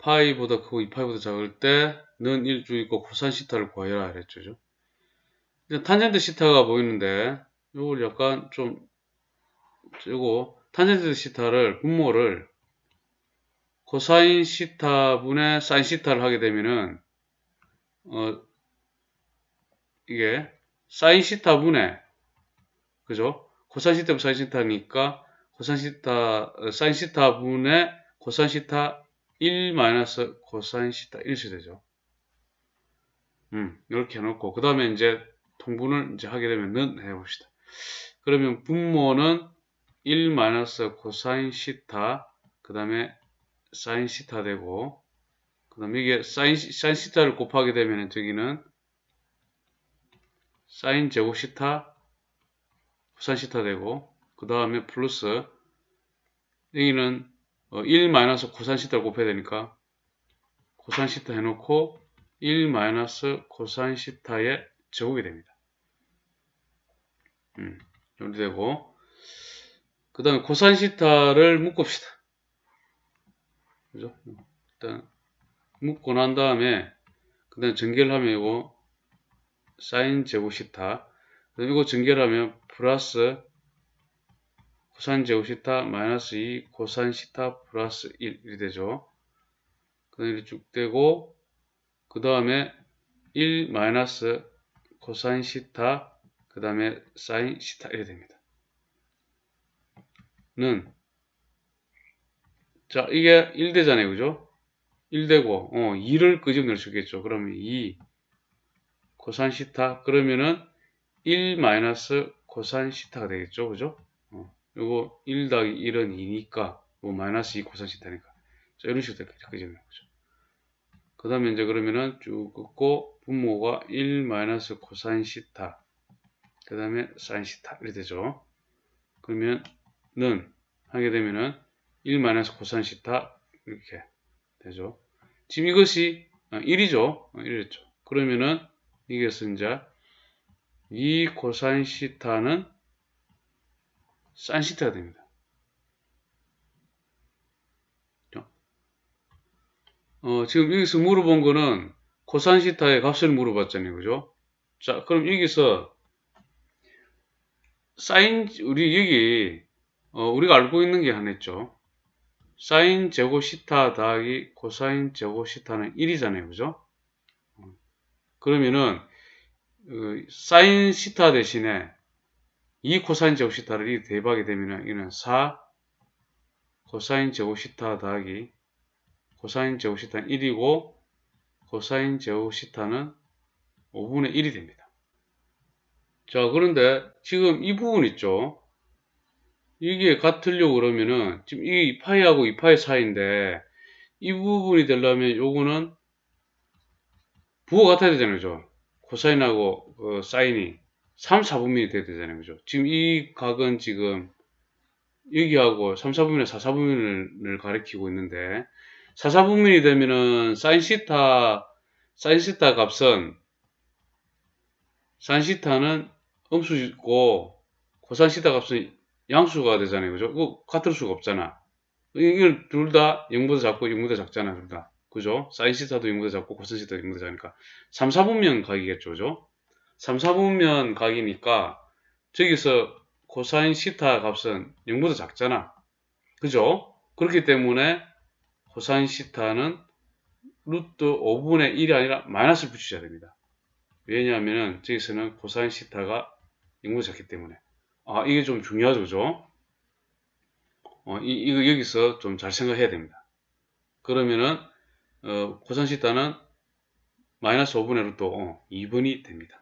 파이보다 크고 2파이보다 작을 때는 1주있고 코사인 시타를 구하여라 그랬죠. 이제 탄젠트 시타가 보이는데 요걸 약간 좀 요거 탄젠트 시타를 분모를 코사인 시타 분의 사인 시타를 하게 되면은 어 이게 사인 시타 분의 그죠? 코사인 시타 사인 시타니까 코사인 시타 어, 사인 시타 분의 코사인 시타 1 마이너스 코사인 시타 1이 되죠. 음, 이렇게 해놓고 그 다음에 이제 통분을 이제 하게 되면 는 해봅시다. 그러면 분모는 1 마이너스 코사인 시타 그 다음에 사인 시타 되고 그 다음에 이게 사인, 사인 시타를 곱하게 되면 저기는 사인 제곱 시타 코사인 시타 되고 그 다음에 플러스 여기는 1 어, 마이너스 코사인 시타를 곱해야 되니까 코사인 시타 해놓고 1 마이너스 코사인 시타의 제곱이 됩니다. 음, 이렇게 되고 그 다음에 코사인 시타를 묶읍시다. 그죠? 일단 묶고 난 다음에 그 다음에 전개를 하면 이거 사인 제곱 시타 이거 전개를 하면 플러스 코사인 제곱 시타 마이너스 2 코사인 시타 플러스 1 이렇게 되죠. 그 다음에 쭉 되고 그 다음에 1 마이너스 코사인 시타 그 다음에 사인 시타 이렇게 됩니다. 는 자, 이게 1대잖아요. 그죠? 1대고, 어, 2를 끄집어낼 수 있겠죠. 그러면 2 코산 시타 그러면은 1 마이너스 코산 시타가 되겠죠. 그죠? 어, 요거 1 더하기 1은 2니까 뭐 마이너스 2 코산 시타니까 자, 이런 식으로 되겠죠. 그죠? 그 다음에 이제 그러면은 쭉 긋고 분모가 1 마이너스 코사인 시타 그 다음에 사인 시타 이렇게 되죠. 그러면 는 하게 되면은 1 마이너스 코사인 시타 이렇게 되죠. 지금 이것이 1이죠. 1이었죠. 그러면은 이것은 이제 2 코사인 시타는 산 시타가 됩니다. 어, 지금 여기서 물어본 거는 코사인 시타의 값을 물어봤잖아요. 그죠? 자, 그럼 여기서 사인, 우리 여기, 어, 우리가 알고 있는 게 하나 있죠. 사인 제곱 시타 더하기 코사인 제곱 시타는 1이잖아요. 그죠? 그러면은 그 사인 시타 대신에 2 코사인 제곱 시타를 대입하게 되면은 이는 4 코사인 제곱 시타 더하기 코사인 제곱 시타는 1이고 코사인 제곱 시타는 5분의 1이 됩니다. 자 그런데 지금 이 부분 있죠. 이게 같으려고 그러면은 지금 이 파이하고 이 파이 사이인데 이 부분이 되려면 요거는 부호가 같아야 되잖아요. 그죠? 코사인하고 그 사인이 3, 4분면이 돼야 되잖아요. 그죠? 지금 이 각은 지금 여기하고 3, 4분면, 4, 4분면을 가리키고 있는데 4, 4분면이 되면은 사인 시타 사인 시타 값은 사인 시타는 음수고 코사인 시타 값은 양수가 되잖아요. 그죠? 그 같을 수가 없잖아. 이걸 둘 다 0보다 작고 0보다 작잖아. 둘 다. 그죠? 사인 시타도 0보다 작고 코사인 시타도 0보다 작으니까 3, 4분면 각이겠죠. 그죠? 3, 4분면 각이니까 저기서 코사인 시타 값은 0보다 작잖아. 그죠? 그렇기 때문에 코사인 시타는 루트 5분의 1이 아니라 마이너스를 붙이셔야 됩니다. 왜냐하면 저기서는 코사인 시타가 0보다 작기 때문에. 아, 이게 좀 중요하죠, 그죠? 어, 이, 이거 여기서 좀 잘 생각해야 됩니다. 그러면은, 어, 코산 시타는 마이너스 5분의 루트 어, 2분이 됩니다.